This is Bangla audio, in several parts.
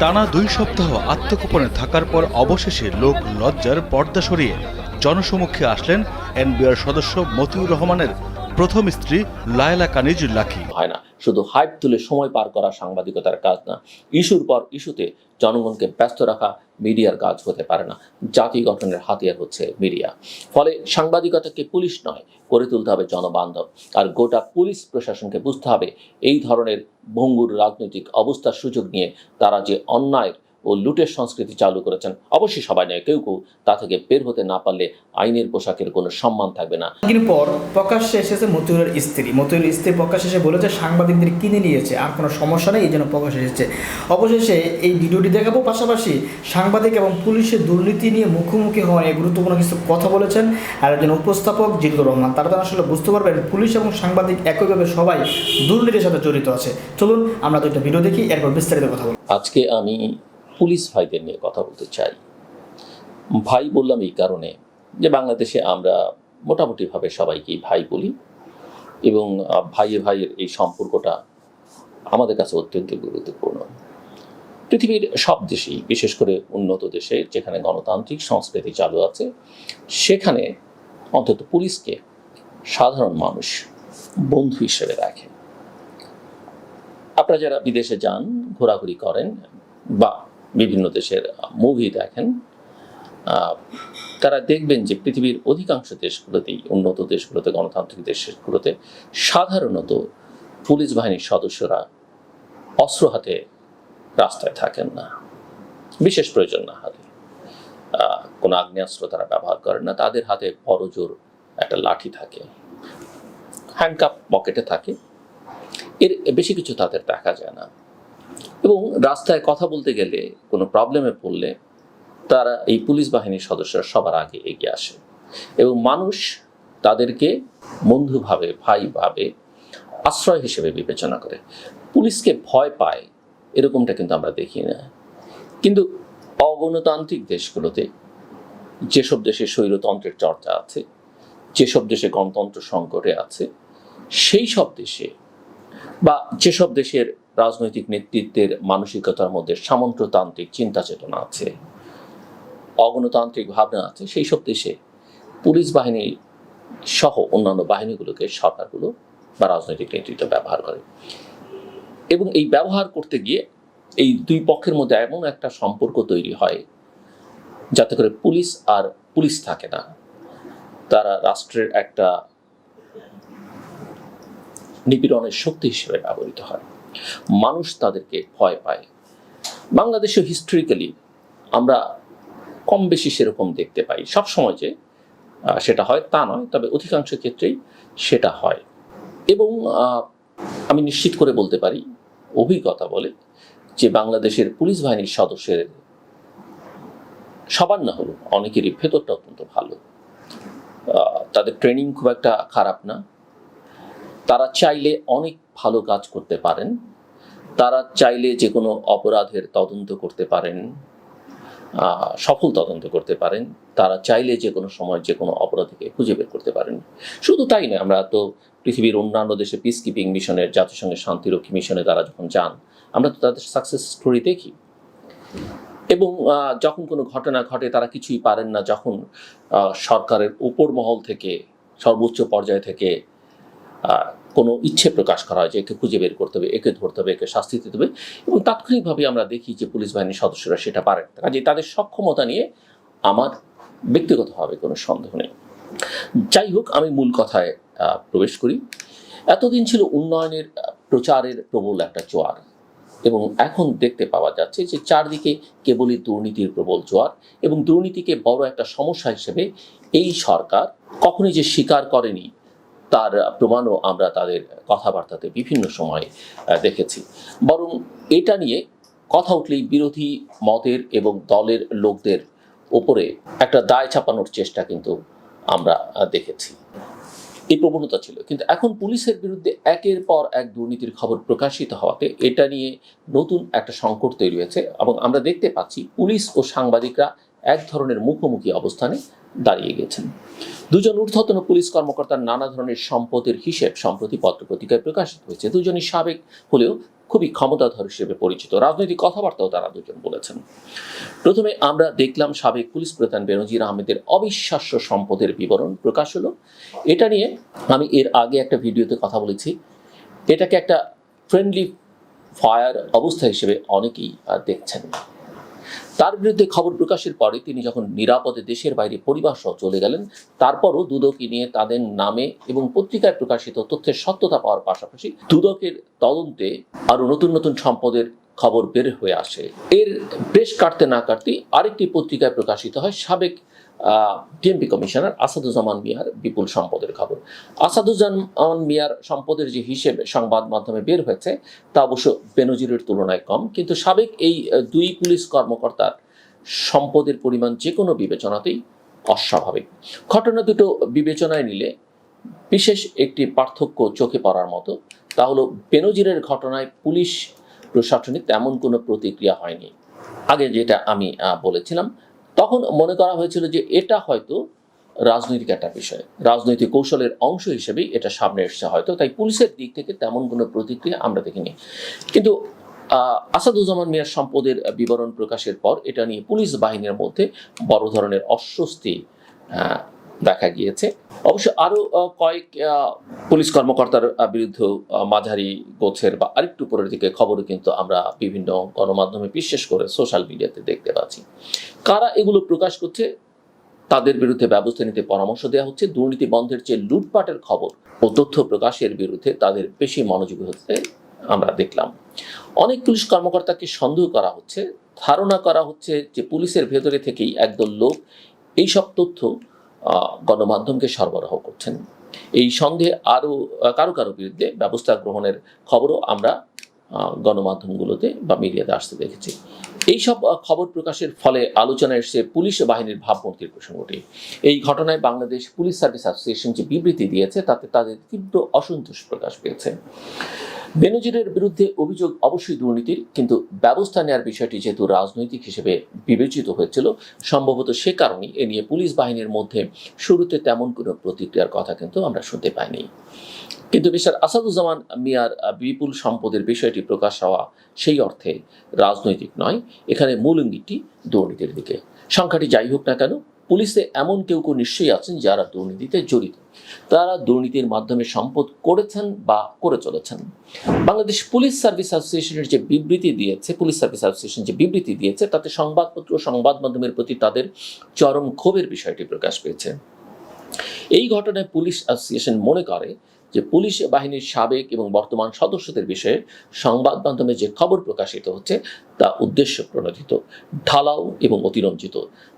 টানা দুই সপ্তাহ আত্মগোপনে থাকার পর অবশেষে লোক লজ্জার পর্দা সরিয়ে জনসমক্ষে আসলেন এনবিআর সদস্য মতিউর রহমানের প্রথম স্ত্রী লায়লা কানিজ লাখি হয় না। শুধু হাইপ তুলে সময় পার করা সাংবাদিকতার কাজ না, ইস্যুর পর ইস্যুতে জনগণকে ব্যস্ত রাখা মিডিয়ার কাজ হতে পারে না, জাতি গঠনের হাতিয়ার হচ্ছে মিডিয়া। ফলে সাংবাদিকতাকে পুলিশ নয়, করে তুলতে হবে জনবান্ধব। আর গোটা পুলিশ প্রশাসনকে বুঝতে হবে, এই ধরনের ভঙ্গুর রাজনৈতিক অবস্থার সুযোগ নিয়ে তারা যে অন্যায় ও লুটের সংস্কৃতি চালু করেছেন। অবশ্যই সবাই নয় কেউ কেউ তা থেকে বের হতে না পারলে আইনের পোশাকের কোনো সম্মান থাকবে না। পর প্রকাশ্যে এসেছে মতিউরের স্ত্রী। মতিউরের স্ত্রী প্রকাশ্যে এসে বলেছে সাংবাদিকদের কিনে নিয়েছে আর কোনো সমস্যা নেই এই জন্য প্রকাশ এসেছে। অবশেষে এই ভিডিওটি দেখাবো। পাশাপাশি সাংবাদিক এবং পুলিশের দুর্নীতি নিয়ে মুখোমুখি হওয়া নিয়ে গুরুত্বপূর্ণ কিছু কথা বলেছেন আর একজন উপস্থাপক জিল্লুর রহমান। তারা তো আসলে বুঝতে পারবেন পুলিশ এবং সাংবাদিক একইভাবে সবাই দুর্নীতির সাথে জড়িত আছে। চলুন আমরা দুইটা ভিডিও দেখি এরপর বিস্তারিত কথা বলব। আজকে আমি পুলিশ ভাইদের নিয়ে কথা বলতে চাই। ভাই বললাম এই কারণে যে বাংলাদেশে আমরা মোটামুটিভাবে সবাইকেই ভাই বলি এবং ভাইয়ে ভাইয়ের এই সম্পর্কটা আমাদের কাছে অত্যন্ত গুরুত্বপূর্ণ। পৃথিবীর সব দেশেই, বিশেষ করে উন্নত দেশে যেখানে গণতান্ত্রিক সংস্কৃতি চালু আছে, সেখানে অন্তত পুলিশকে সাধারণ মানুষ বন্ধু হিসেবে রাখে। আপনারা যারা বিদেশে যান, ঘোরাঘুরি করেন বা বিভিন্ন দেশের মুভি দেখেন তারা দেখবেন যে পৃথিবীর অধিকাংশ দেশগুলোতেই উন্নত দেশগুলোতে গণতান্ত্রিক দেশগুলোতে সাধারণত পুলিশ বাহিনীর সদস্যরা অস্ত্র হাতে রাস্তায় থাকেন না। বিশেষ প্রয়োজন না আহ, কোনো আগ্নেয়াস্ত্র তারা ব্যবহার করেন না। তাদের হাতে বড়জোর একটা লাঠি থাকে। হ্যান্ডকাপ পকেটে থাকে। এর বেশি কিছু তাদের দেখা যায় না। এবং রাস্তায় কথা বলতে গেলে, কোনো প্রবলেমে পড়লে তারা এই পুলিশ বাহিনীর সদস্যরা সবার আগে এগিয়ে আসে। এবং মানুষ তাদেরকে বন্ধুভাবে, ভাইভাবে আশ্রয় হিসেবে বিবেচনা করে। পুলিশকে ভয় পায়, এরকমটা কিন্তু আমরা দেখি না। কিন্তু অগণতান্ত্রিক দেশগুলোতে যেসব দেশে স্বৈরতন্ত্রের চর্চা আছে, যেসব দেশে গণতন্ত্র সংকটে আছে, সেই সব দেশে বা যেসব দেশের রাজনৈতিক নেতৃত্বের মানসিকতার মধ্যে সামন্ততান্ত্রিক চিন্তা চেতনা আছে, অগণতান্ত্রিক ভাবনা আছে, সেই সব দেশে পুলিশ বাহিনী সহ অন্যান্য বাহিনীগুলোকে সরকারগুলো বা রাজনৈতিক নেতৃত্ব ব্যবহার করে। এবং এই ব্যবহার করতে গিয়ে এই দুই পক্ষের মধ্যে এমন একটা সম্পর্ক তৈরি হয় যাতে করে পুলিশ আর পুলিশ থাকে না। তারা রাষ্ট্রের একটা নিপীড়নের শক্তি হিসেবে ব্যবহৃত হয়। মানুষ তাদেরকে ভয় পায়। বাংলাদেশে হিস্টোরিক্যালি আমরা কম বেশি সেরকম দেখতে পাই। সব সময় যে সেটা হয় তা নয়, তবে অধিকাংশ ক্ষেত্রেই সেটা হয়। এবং আমি নিশ্চিত করে বলতে পারি, অভিজ্ঞতা বলে যে বাংলাদেশের পুলিশ বাহিনীর সদস্যের সবার না হলো অনেকেরই ভেতরটা অত্যন্ত ভালো। তাদের ট্রেনিং খুব একটা খারাপ না। তারা চাইলে অনেক ভালো কাজ করতে পারেন। তারা চাইলে যে কোনো অপরাধের তদন্ত করতে পারেন সফল তদন্ত করতে পারেন। তারা চাইলে যে কোনো সময় যে কোনো অপরাধীকে খুঁজে বের করতে পারেন। শুধু তাই নয়, আমরা তো পৃথিবীর অন্যান্য দেশে পিস কিপিং মিশনের, জাতিসংঘের শান্তিরক্ষী মিশনে তারা যখন যান, আমরা তো তাদের সাকসেস স্টোরি দেখি। এবং যখন কোনো ঘটনা ঘটে, তারা কিছুই পারেন না যখন সরকারের উপর মহল থেকে, সর্বোচ্চ পর্যায় থেকে কোনো ইচ্ছে প্রকাশ করা হয় যে একে খুঁজে বের করতে হবে, একে ধরতে হবে, একে শাস্তি দিতে হবে এবং তাৎক্ষণিকভাবে আমরা দেখি যে পুলিশ বাহিনীর সদস্যরা সেটা পারেন কাজে তাদের সক্ষমতা নিয়ে আমার ব্যক্তিগতভাবে কোনো সন্দেহ নেই। যাই হোক, আমি মূল কথায় প্রবেশ করি। এতদিন ছিল উন্নয়নের প্রচারের প্রবল একটা জোয়ার এবং এখন দেখতে পাওয়া যাচ্ছে যে চারদিকে কেবলই দুর্নীতির প্রবল জোয়ার এবং দুর্নীতিকে বড় একটা সমস্যা হিসেবে এই সরকার কখনোই যে স্বীকার করেনি তার প্রমাণও আমরা তাদের কথাবার্তাতে বিভিন্ন সময় দেখেছি। বরং এটা নিয়ে কথা উঠলেই বিরোধী মতের এবং দলের লোকদের ওপরে একটা দায় চাপানোর চেষ্টা কিন্তু আমরা দেখেছি। এই প্রবণতা ছিল। কিন্তু এখন পুলিশের বিরুদ্ধে একের পর এক দুর্নীতির খবর প্রকাশিত হওয়াতে এটা নিয়ে নতুন একটা সংকট তৈরি হয়েছে এবং আমরা দেখতে পাচ্ছি পুলিশ ও সাংবাদিকরা এক ধরনের মুখোমুখি অবস্থানে দাঁড়িয়ে গেছেন। দুজন ঊর্ধ্বতন পুলিশ কর্মকর্তার নানা ধরনের সম্পদের হিসেব সম্প্রতি পত্রপত্রিকায় প্রকাশিত হয়েছে। দুজনই সাবেক হলেও খুবই ক্ষমতাধর হিসেবে পরিচিত। রাজনৈতিক কথাবার্তাও তারা দুজন বলেছেন। প্রথমে আমরা দেখলাম সাবেক পুলিশ প্রধান বেনজির আহমেদের অবিশ্বাস্য সম্পদের বিবরণ প্রকাশ হলো। এটা নিয়ে আমি এর আগে একটা ভিডিওতে কথা বলেছি। এটাকে একটা ফ্রেন্ডলি ফায়ার অবস্থা হিসেবে অনেকেই দেখছেন। তার বিরুদ্ধে খবর প্রকাশের পরে তিনি যখন নিরাপদে দেশের বাইরে পরিবার সহ চলে গেলেন, তারপরও দুদকই নিয়ে তাদের নামে এবং পত্রিকায় প্রকাশিত তথ্যের সত্যতা পাওয়ার পাশাপাশি দুদকের তদন্তে আরও নতুন নতুন সম্পদের খবর বের হয়ে আসে। এর বেশ কাটতে না কাটতেই আরেকটি পত্রিকায় প্রকাশিত হয় সাবেক ডিএমপি কমিশনার আসাদুজ্জামান মিয়ার বিপুল সম্পদের খবর। আসাদুজ্জামান মিয়ার সম্পদের যে হিসেব সংবাদ মাধ্যমে বের হয়েছে, তা অবশ্য বেনজিরের তুলনায় কম। কিন্তু সাবেক এই দুই পুলিশ কর্মকর্তার সম্পদের পরিমাণ যে কোনো বিবেচনাতেই অস্বাভাবিক। ঘটনা দুটো বিবেচনায় নিলে বিশেষ একটি পার্থক্য চোখে পড়ার মতো। তা হলো, বেনজিরের ঘটনায় পুলিশ প্রশাসনে তেমন কোনো প্রতিক্রিয়া হয়নি। আগে যেটা আমি বলেছিলাম তখন মনে করা হয়েছিল যে এটা হয়তো রাজনৈতিক একটা বিষয়। রাজনৈতিক কৌশলের অংশ হিসেবে এটা সামনে এসছে হয়তো, তাই পুলিশের দিক থেকে তেমন কোনো প্রতিক্রিয়া আমরা দেখিনি। কিন্তু আসাদুজ্জামান মিয়ার সম্পদের বিবরণ প্রকাশের পর এটা নিয়ে পুলিশ বাহিনীর মধ্যে বড় ধরনের অস্বস্তি দেখা গিয়েছে। অবশ্য আরও আহ, কয়েক পুলিশ কর্মকর্তার বিরুদ্ধে মাঝারি গোছের বা আরেকটু উপরের দিকে খবরও কিন্তু আমরা বিভিন্ন গণমাধ্যমে বিশেষ করে সোশ্যাল মিডিয়াতে দেখতে পাচ্ছি। কারা এগুলো প্রকাশ করছে তাদের বিরুদ্ধে ব্যবস্থা নিতে পরামর্শ দেওয়া হচ্ছে। দুর্নীতি বন্ধের চেয়ে লুটপাটের খবর ও তথ্য প্রকাশের বিরুদ্ধে তাদের বেশি মনোযোগী হতে আমরা দেখলাম। অনেক পুলিশ কর্মকর্তাকে সন্দেহ করা হচ্ছে ধারণা করা হচ্ছে যে পুলিশের ভেতরে থেকেই একদল লোক এইসব তথ্য গণমাধ্যমকে সরবরাহ করছেন। এই সঙ্গে আরও কারও কারও বিরুদ্ধে ব্যবস্থা গ্রহণের খবরও আমরা গণমাধ্যমগুলোতে বা মিডিয়াতে আসতে দেখেছি। এই সব খবর প্রকাশের ফলে আলোচনায় এসেছে পুলিশ বাহিনীর ভাবমূর্তির প্রসঙ্গটি। এই ঘটনায় বাংলাদেশ পুলিশ সার্ভিস অ্যাসোসিয়েশন যে বিবৃতি দিয়েছে, তাতে তাদের তীব্র অসন্তোষ প্রকাশ পেয়েছে। বেনজিরের বিরুদ্ধে অভিযোগ অবশ্যই দুর্নীতির, কিন্তু ব্যবস্থা নেওয়ার বিষয়টি যেহেতু রাজনৈতিক হিসেবে বিবেচিত হয়েছিল, সম্ভবত সে কারণেই এ নিয়ে পুলিশ বাহিনীর মধ্যে শুরুতে তেমন কোনো প্রতিক্রিয়ার কথা কিন্তু আমরা শুনতে পাইনি। কিন্তু মিস্টার আসাদুজ্জামান মিয়ার বিপুল সম্পদের বিষয়টি প্রকাশ হওয়া সেই অর্থে রাজনৈতিক নয়, এখানে মূল ইঙ্গিতটি দুর্নীতির দিকে। সংখ্যাটি যাই হোক না কেন পুলিশে এমন কেউ কেউ নিশ্চয়ই আছেন যারা দুর্নীতিতে জড়িত। তারা দুর্নীতির মাধ্যমে সম্পদ করেছেন বা করে চলেছেন। বাংলাদেশ পুলিশ সার্ভিস অ্যাসোসিয়েশনের যে বিবৃতি দিয়েছে, পুলিশ সার্ভিস অ্যাসোসিয়েশন যে বিবৃতি দিয়েছে, তাতে সংবাদপত্র সংবাদ মাধ্যমের প্রতি তাদের চরম ক্ষোভের বিষয়টি প্রকাশ পেয়েছে। এই ঘটনায় পুলিশ অ্যাসোসিয়েশন মনে করে যে পুলিশ বাহিনীর সাবেক এবং বর্তমান সদস্যদের বিষয়ে সংবাদ মাধ্যমে যে খবর প্রকাশিত হচ্ছে, তা উদ্দেশ্য প্রণোদিত, ঢালাও এবং অতিরঞ্জিত।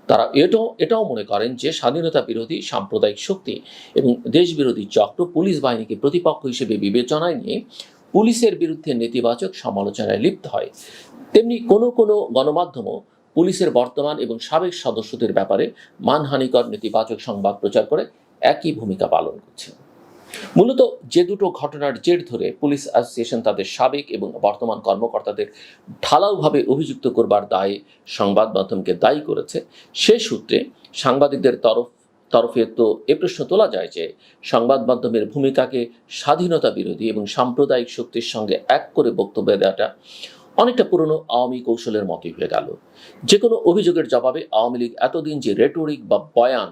তারা এটাও এটাও মনে করেন যে স্বাধীনতা বিরোধী সাম্প্রদায়িক শক্তি এবং দেশবিরোধী চক্র পুলিশ বাহিনীকে প্রতিপক্ষ হিসেবে বিবেচনায় নিয়ে পুলিশের বিরুদ্ধে নেতিবাচক সমালোচনায় লিপ্ত হয়। তেমনি কোনো কোনো গণমাধ্যমও পুলিশের বর্তমান এবং সাবেক সদস্যদের ব্যাপারে মানহানিকর নেতিবাচক সংবাদ প্রচার করে একই ভূমিকা পালন করছে। মূলত যে দুটো ঘটনার জের ধরে পুলিশ অ্যাসোসিয়েশন তাদের সাবেক এবং বর্তমান কর্মকর্তাদের ঢালাওভাবে অভিযুক্ত করবার দায়ে সংবাদ মাধ্যমকে দায়ী করেছে। সে সূত্রে সাংবাদিকদের তরফ, তরফে তো এ প্রশ্ন তোলা যায় যে সংবাদ মাধ্যমের ভূমিকাকে স্বাধীনতা বিরোধী এবং সাম্প্রদায়িক শক্তির সঙ্গে এক করে বক্তব্য দেওয়াটা অনেকটা পুরনো আওয়ামী কৌশলের মতোই হয়ে গেল। যে কোনো অভিযোগের জবাবে আওয়ামী লীগ এতদিন যে রেটোরিক বা বয়ান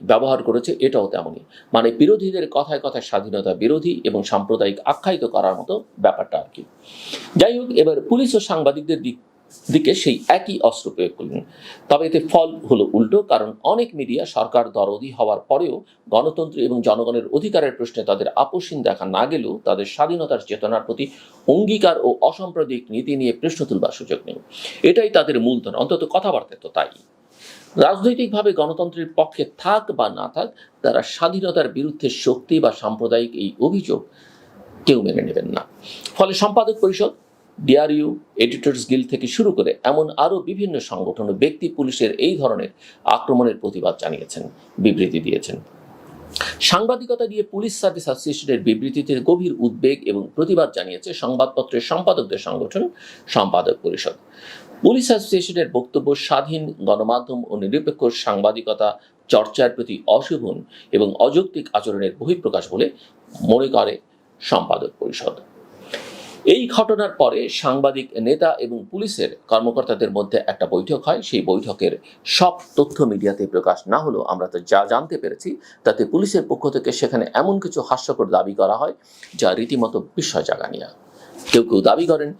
ব্যবহার করেছে, এটাও তেমনই। মানে বিরোধীদের কথায় কথায় স্বাধীনতা বিরোধী এবং সাম্প্রদায়িক আখ্যায়িত করার মতো ব্যাপারটা আর কি। যাই হোক, এবার পুলিশ ও সাংবাদিকদের দিক, দিকে সেই একই অস্ত্র প্রয়োগ করলেন। তবে এতে ফল হলো উল্টো, কারণ অনেক মিডিয়া সরকার দরদি হওয়ার পরেও গণতন্ত্র এবং জনগণের অধিকারের প্রশ্নে তাদের আপোষহীন দেখা না গেলেও তাদের স্বাধীনতার চেতনার প্রতি অঙ্গীকার ও অসাম্প্রদায়িক নীতি নিয়ে প্রশ্ন তুলবার সুযোগ নেই। এটাই তাদের মূলধন, অন্তত কথাবার্তায় তো তাই। রাজনৈতিকভাবে গণতন্ত্রের পক্ষে থাক বা না থাক, তারা স্বাধীনতার বিরুদ্ধে শক্তি বা সাম্প্রদায়িক এই অভিযোগ কেউ মেনে নেবেন না। ফলে সম্পাদক পরিষদ, ডিআরইউ, এডিটর্স গিল্ড থেকে শুরু করে এমন আরও বিভিন্ন সংগঠন ও ব্যক্তি পুলিশের এই ধরনের আক্রমণের প্রতিবাদ জানিয়েছেন, বিবৃতি দিয়েছেন। সাংবাদিকতা দিয়ে পুলিশ সার্ভিস অ্যাসোসিয়েশনের বিবৃতিতে গভীর উদ্বেগ এবং প্রতিবাদ জানিয়েছে সংবাদপত্রের সম্পাদকদের সংগঠন, সম্পাদক পরিষদ। পুলিশ অ্যাসোসিয়েশনের বক্তব্য স্বাধীন গণমাধ্যম ও নিরপেক্ষ সাংবাদিকতা চর্চার প্রতি অশোভন এবং অযৌক্তিক আচরণের বহিঃপ্রকাশ বলে মনে করে সম্পাদক পরিষদ। এই ঘটনার পরে সাংবাদিক, নেতা এবং পুলিশের কর্মকর্তাদের মধ্যে একটা বৈঠক হয়। সেই বৈঠকের সব তথ্য মিডিয়াতে প্রকাশ না হলেও আমরা তো যা জানতে পেরেছি, তাতে পুলিশের পক্ষ থেকে সেখানে এমন কিছু হাস্যকর দাবি করা হয়, যা রীতিমতো বিস্ময় জাগানিয়া। কেউ কেউ দাবি করেন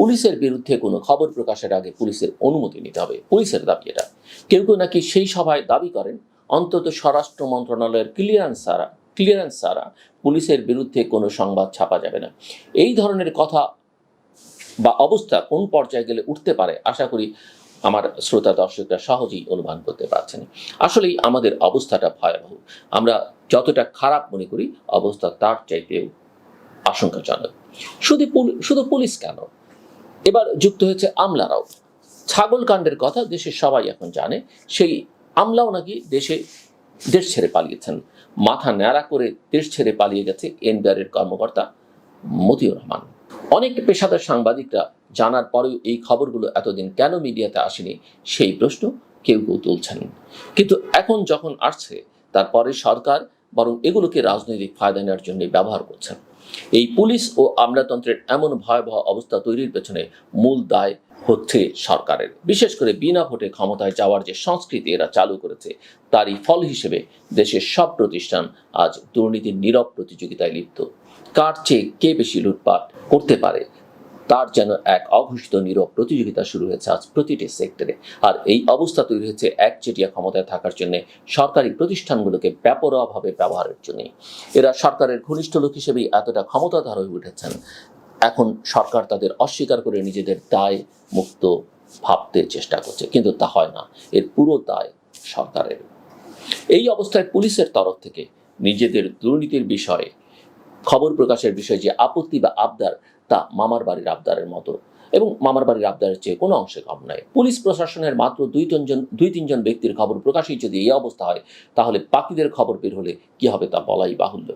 পুলিশের বিরুদ্ধে কোনো খবর প্রকাশের আগে পুলিশের অনুমতি নিতে হবে। পুলিশের দাবি এটা। কেউ কেউ নাকি সেই সভায় দাবি করেন, অন্তত স্বরাষ্ট্র মন্ত্রণালয়ের ক্লিয়ারেন্স ছাড়া ক্লিয়ারেন্স ছাড়া পুলিশের বিরুদ্ধে কোনো সংবাদ ছাপা যাবে না। এই ধরনের কথা বা অবস্থা কোন পর্যায়ে গেলে উঠতে পারে, আশা করি আমার শ্রোতা দর্শকরা সহজেই অনুমান করতে পারছেন। আসলেই আমাদের অবস্থাটা ভয়াবহ। আমরা যতটা খারাপ মনে করি, অবস্থা তার চাইতেও আশঙ্কাজনক। শুধু শুধু পুলিশ কেন? এবার যুক্ত হয়েছে আমলারাও। ছাগল কাণ্ডের কথা দেশের সবাই এখন জানে। সেই আমলাও নাকি দেশে দেশ ছেড়ে পালিয়েছেন। মাথা ন্যাড়া করে দেশ ছেড়ে পালিয়ে গেছে এনবিআরের কর্মকর্তা মতিউর রহমান। অনেক পেশাদার সাংবাদিকরা জানার পরেও এই খবরগুলো এতদিন কেন মিডিয়াতে আসেনি, সেই প্রশ্ন কেউ কেউ তুলছেন। কিন্তু এখন যখন আসছে, তারপরে সরকার বরং এগুলোকে রাজনৈতিক ফায়দা নেওয়ার জন্য ব্যবহার করছেন। এই পুলিশ ও আমলাতন্ত্রের এমন ভয়াবহ অবস্থা তৈরির পেছনে মূল দায় হচ্ছে সরকারের। বিশেষ করে বিনা ভোটে ক্ষমতায় যাওয়ার যে সংস্কৃতি এরা চালু করেছে, তারই ফল হিসেবে দেশের সব প্রতিষ্ঠান আজ দুর্নীতির নীরব প্রতিযোগিতায় লিপ্ত। কার চেয়ে কে বেশি লুটপাট করতে পারে? তার যেন এক অঘোষিত নীরব প্রতিযোগিতা শুরু হয়েছে আজ প্রতিটি সেক্টরে। আর এই অবস্থা তৈরি হয়েছে একচেটিয়া ক্ষমতায় থাকার জন্য, সরকারি প্রতিষ্ঠানগুলোকে ব্যাপরভাবে ব্যবহারের জন্য। এরা সরকারের ঘনিষ্ঠ লোক হিসেবেই এতটা ক্ষমতাধর হয়ে উঠেছেন। এখন সরকার তাদের অস্বীকার করে নিজেদের দায় মুক্ত ভাবতে চেষ্টা করছে, কিন্তু তা হয় না। এর পুরো দায় সরকারের। এই অবস্থায় পুলিশের তরফ থেকে নিজেদের দুর্নীতির বিষয়ে খবর প্রকাশের বিষয়ে যে আপত্তি বা আবদার, তা মামার বাড়ির আবদারের মতো। এবং মামার বাড়ির আবদারের চেয়ে কোনো অংশে কম নয়। পুলিশ প্রশাসনের মাত্র দুই তিনজন দুই তিনজন ব্যক্তির খবর প্রকাশই যদি এই অবস্থা হয়, তাহলে বাকিদের খবর বের হলে কি হবে তা বলাই বাহুল্য।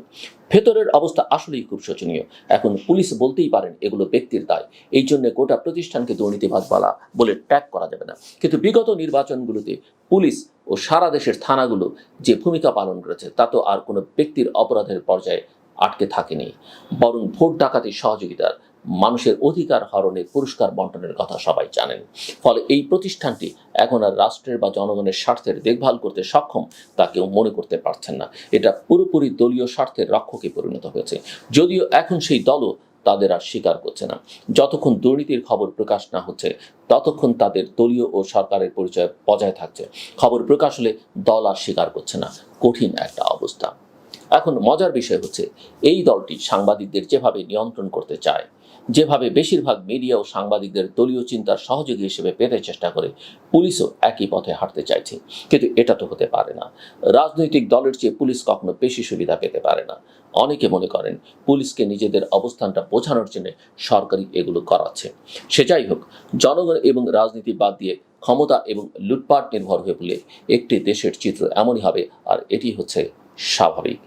ভেতরের অবস্থা আসলেই খুব শোচনীয়। এখন পুলিশ বলতেই পারেন এগুলো ব্যক্তির দায়। এই জন্য গোটা প্রতিষ্ঠানকে দুর্নীতিবাদ বলা, বলে ট্যাগ করা যাবে না। কিন্তু বিগত নির্বাচনগুলোতে পুলিশ ও সারা দেশের থানাগুলো যে ভূমিকা পালন করেছে, তা তো আর কোনো ব্যক্তির অপরাধের পর্যায়ে আটকে থাকেনি। বরং ভোট ডাকাতির সহযোগিতার মানুষের অধিকার হরণে পুরস্কার বন্টনের কথা সবাই জানেন। ফলে এই প্রতিষ্ঠানটি এখন আর রাষ্ট্রের বা জনগণের স্বার্থের দেখভাল করতে সক্ষম তা কেউ মনে করতে পারছেন না। এটা পুরোপুরি দলীয় স্বার্থের রক্ষকে পরিণত হয়েছে। যদিও এখন সেই দলও তাদের আর স্বীকার করছে না। যতক্ষণ দুর্নীতির খবর প্রকাশ না হচ্ছে, ততক্ষণ তাদের দলীয় ও সরকারের পরিচয় বজায় থাকছে। খবর প্রকাশ হলে দল আর স্বীকার করছে না। কঠিন একটা অবস্থা। এখন মজার বিষয় হচ্ছে, এই দলটি সাংবাদিকদের যেভাবে নিয়ন্ত্রণ করতে চায়, যেভাবে বেশিরভাগ মিডিয়া ও সাংবাদিকদের দলীয় চিন্তার সহযোগী হিসেবে পেতে চেষ্টা করে, পুলিশও একই পথে হাঁটতে চাইছে। কিন্তু এটা তো হতে পারে না। রাজনৈতিক দলের চেয়ে পুলিশ কখনো বেশি সুবিধা পেতে পারে না। অনেকে মনে করেন, পুলিশকে নিজেদের অবস্থানটা বোঝানোর জন্য সরকারি এগুলো করাচ্ছে। সে যাই হোক, জনগণ এবং রাজনীতি বাদ দিয়ে ক্ষমতা এবং লুটপাট নির্ভর হয়ে পড়লে একটি দেশের চিত্র এমনই হবে, আর এটি হচ্ছে স্বাভাবিক।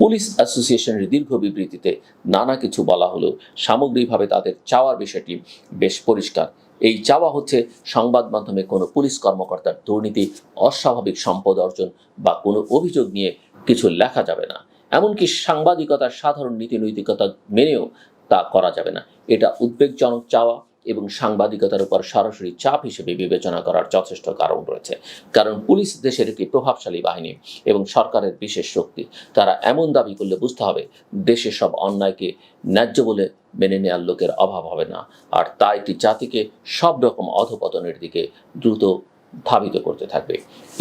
পুলিশ অ্যাসোসিয়েশনের দীর্ঘ বিবৃতিতে নানা কিছু বলা হলেও সামগ্রিকভাবে তাদের চাওয়ার বিষয়টি বেশ পরিষ্কার। এই চাওয়া হচ্ছে সংবাদ মাধ্যমে কোনো পুলিশ কর্মকর্তার দুর্নীতি, অস্বাভাবিক সম্পদ অর্জন বা কোনো অভিযোগ নিয়ে কিছু লেখা যাবে না। এমনকি সাংবাদিকতার সাধারণ নীতি নৈতিকতা মেনেও তা করা যাবে না। এটা উদ্বেগজনক চাওয়া এবং সাংবাদিকতার উপর সরাসরি চাপ হিসেবে বিবেচনা করার যথেষ্ট কারণ রয়েছে। কারণ পুলিশ দেশের একটি প্রভাবশালী বাহিনী এবং সরকারের বিশেষ শক্তি। তারা এমন দাবি করলে বুঝতে হবে দেশের সব অন্যায়কে ন্যায্য বলে মেনে নেওয়ার লোকের অভাব হবে না। আর তা একটি জাতিকে সব রকম অধপতনের দিকে দ্রুত ধাবিত করতে থাকবে।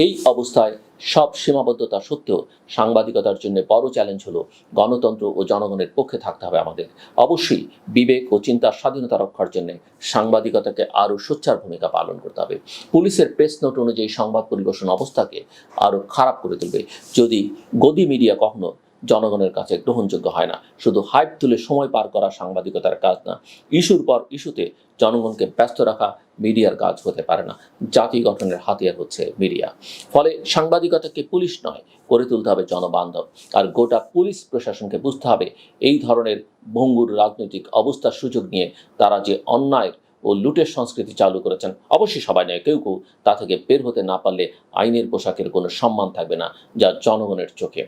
এই অবস্থায় সব সীমাবদ্ধতা সত্ত্বেও সাংবাদিকতার জন্য বড় চ্যালেঞ্জ হলো গণতন্ত্র ও জনগণের পক্ষে থাকতে হবে আমাদের। অবশ্যই বিবেক ও চিন্তার স্বাধীনতা রক্ষার জন্য সাংবাদিকতাকে আরও সোচ্চার ভূমিকা পালন করতে হবে। পুলিশের প্রেস নোট অনুযায়ী সংবাদ পরিবেশন অবস্থাকে আরও খারাপ করে তুলবে। যদি গদি মিডিয়া কখনো জনগণের কাছে গ্রহণযোগ্য হয় না। শুধু হাইপ তুলে সময় পার করা সাংবাদিকতার কাজ না, ইস্যুর পর ইস্যুতে জনগণকে ব্যস্ত রাখা মিডিয়ার কাজ হতে পারে না। জাতি গঠনের হাতিয়ার হচ্ছে মিডিয়া। ফলে সাংবাদিকতাকে পুলিশ নয় করে তুলতে হবে জনবান্ধব। আর গোটা পুলিশ প্রশাসনকে বুঝতে হবে, এই ধরনের ভঙ্গুর রাজনৈতিক অবস্থার সুযোগ নিয়ে তারা যে অন্যায় ও লুটের সংস্কৃতি চালু করেছেন। অবশ্যই সবাই নয়, কেউ কেউ তা থেকে বের হতে না পারলে আইনের পোশাকের কোনো সম্মান থাকবে না, যা জনগণের চোখে।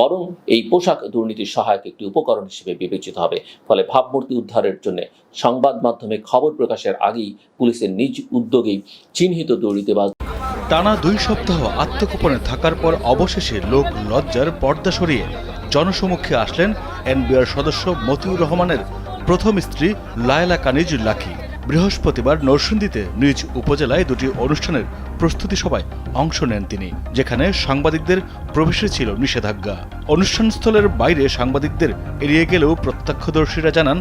বরং এই পোশাক দুর্নীতির সহায়ক একটি উপকরণ হিসেবে বিবেচিত হবে। ফলে ভাবমূর্তি উদ্ধারের জন্য সংবাদ মাধ্যমে খবর প্রকাশের আগেই পুলিশের নিজ উদ্যোগেই চিহ্নিত দুর্নীতিবাজ টানা দুই সপ্তাহ আত্মগোপনে থাকার পর অবশেষে লোক লজ্জার পর্দা সরিয়ে জনসমক্ষে আসলেন এনবিআর সদস্য মতিউর রহমানের প্রথম স্ত্রী লায়লা কানিজ বৃহস্পতিবার নরসিংদীতে নিজ উপজেলায় দুটি অনুষ্ঠানের প্রস্তুতি সভায় অংশ নেন তিনি, যেখানে সাংবাদিকদের প্রবেশে ছিল নিষেধাজ্ঞা। অনুষ্ঠানস্থলের বাইরে সাংবাদিকদের এড়িয়ে গেলেও প্রত্যক্ষদর্শীরা জানান,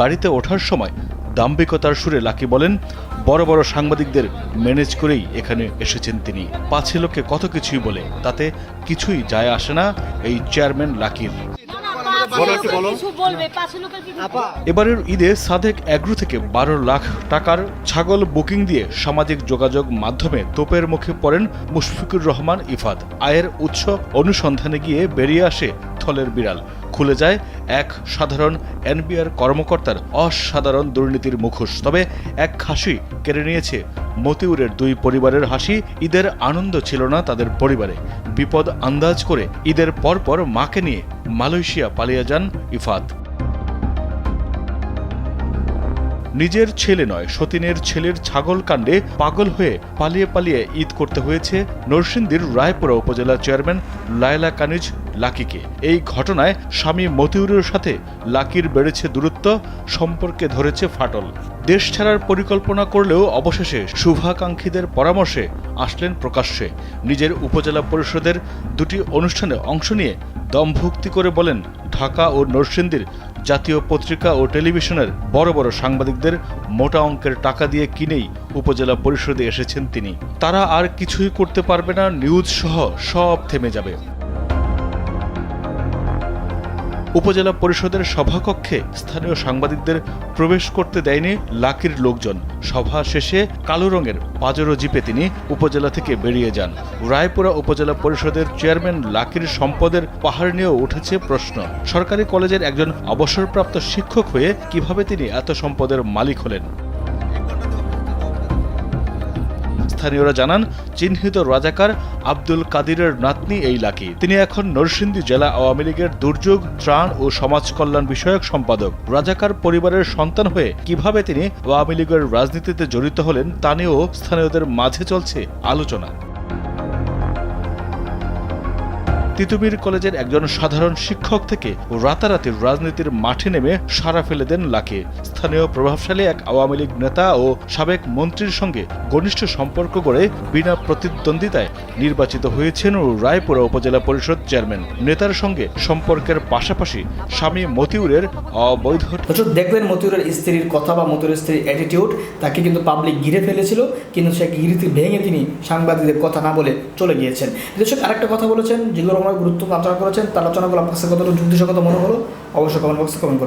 গাড়িতে ওঠার সময় দাম্ভিকতার সুরে লাকি বলেন, বড় বড় সাংবাদিকদের ম্যানেজ করেই এখানে এসেছেন তিনি। পাছে লোকে কত কিছুই বলে, তাতে কিছুই যায় আসে না, এই চেয়ারম্যান লাকির। এবারের ঈদে সাদেক অ্যাগ্রো থেকে বারো লাখ টাকার ছাগল বুকিং দিয়ে সামাজিক যোগাযোগ মাধ্যমে তোপের মুখে পড়েন মুশফিকুর রহমান ইফাদ। আয়ের উৎস অনুসন্ধানে গিয়ে বেরিয়ে আসে থলের বিড়াল। খুলে যায় এক সাধারণ এনবিআর কর্মকর্তার অসাধারণ দুর্নীতির মুখোশ। তবে এক হাসি কেড়ে নিয়েছে। মতিউরের দুই পরিবারের হাসি ঈদের আনন্দ ছিল না তাদের পরিবারে। বিপদ আন্দাজ করে ঈদের পরপর মাকে নিয়ে মালয়েশিয়া পালিয়ে যান ইফাত। নিজের ছেলে নয়, সতীনের ছেলের ছাগল কাণ্ডে পাগল হয়ে পালিয়ে পালিয়ে ঈদ করতে হয়েছে নরসিংদীর রায়পুরা উপজেলা চেয়ারম্যান লায়লা কানিজ লাকিকে। এই ঘটনায় স্বামী মতিউরের সাথে লাকির বেড়েছে দূরত্ব, সম্পর্কে ধরেছে ফাটল। দেশ ছাড়ার পরিকল্পনা করলেও অবশেষে শুভাকাঙ্ক্ষীদের পরামর্শে আসলেন প্রকাশ্যে। নিজের উপজেলা পরিষদের দুটি অনুষ্ঠানে অংশ নিয়ে দমভুক্তি করে বলেন ঢাকা ও নরসিংদীর জাতীয় পত্রিকা ও টেলিভিশনের বড় বড় সাংবাদিকদের মোটা অঙ্কের টাকা দিয়ে কিনেই উপজেলা পরিষদে এসেছেন তিনি। তারা আর কিছুই করতে পারবে না, নিউজ সহ সব থেমে যাবে। উপজেলা পরিষদের সভাকক্ষে স্থানীয় সাংবাদিকদের প্রবেশ করতে দেয়নি লাকির লোকজন। সভা শেষে কালো রঙের পাজরো জিপে তিনি উপজেলা থেকে বেরিয়ে যান। রায়পুরা উপজেলা পরিষদের চেয়ারম্যান লাকির সম্পদের পাহাড় নিয়েও উঠেছে প্রশ্ন। সরকারি কলেজের একজন অবসরপ্রাপ্ত শিক্ষক হয়ে কীভাবে তিনি এত সম্পদের মালিক হলেন? স্থানীয়রা জানান, চিহ্নিত রাজাকার আব্দুল কাদিরের নাতনি এই লাকি। তিনি এখন নরসিংদী জেলা আওয়ামী লীগের দুর্যোগ, ত্রাণ ও সমাজ কল্যাণ বিষয়ক সম্পাদক। রাজাকার পরিবারের সন্তান হয়ে কীভাবে তিনি আওয়ামী লীগের রাজনীতিতে জড়িত হলেন, তা নিয়েও স্থানীয়দের মাঝে চলছে আলোচনা। তিতুমির কলেজের একজন সাধারণ শিক্ষক থেকে রাতারাতি রাজনীতির মাঠে নেমে সারা ফেলে দেন লাকে। স্থানীয় প্রভাবশালী এক আওয়ামী লীগ নেতা ও সাবেক মন্ত্রীর সঙ্গে ঘনিষ্ঠ সম্পর্ক গড়ে বিনা প্রতিদ্বন্দ্বিতায় নির্বাচিত হয়েছেন রায়পুরা উপজেলা পরিষদ চেয়ারম্যান। নেতার সঙ্গে সম্পর্কের পাশাপাশি স্বামী মতিউরের অবৈধ দেখলেন মতিউরের স্ত্রীর কথা বা মতিউরের স্ত্রীর অ্যাটিটিউড তাকে কিন্তু পাবলিক ঘিরে ফেলেছিল, কিন্তু সে ঘিরিতে ভেঙে তিনি সাংবাদিকদের কথা না বলে চলে গিয়েছেন। দর্শক, আরেকটা কথা বলেছেন, যেগুলো আমরা গুরুত্বপূর্ণ আলোচনা করেছেন, তার আলোচনাগুলো আপনার কাছে কতটা যুক্তিসঙ্গত মনে হলো, অবশ্যই কমেন্ট বক্সে কমেন্ট করবেন।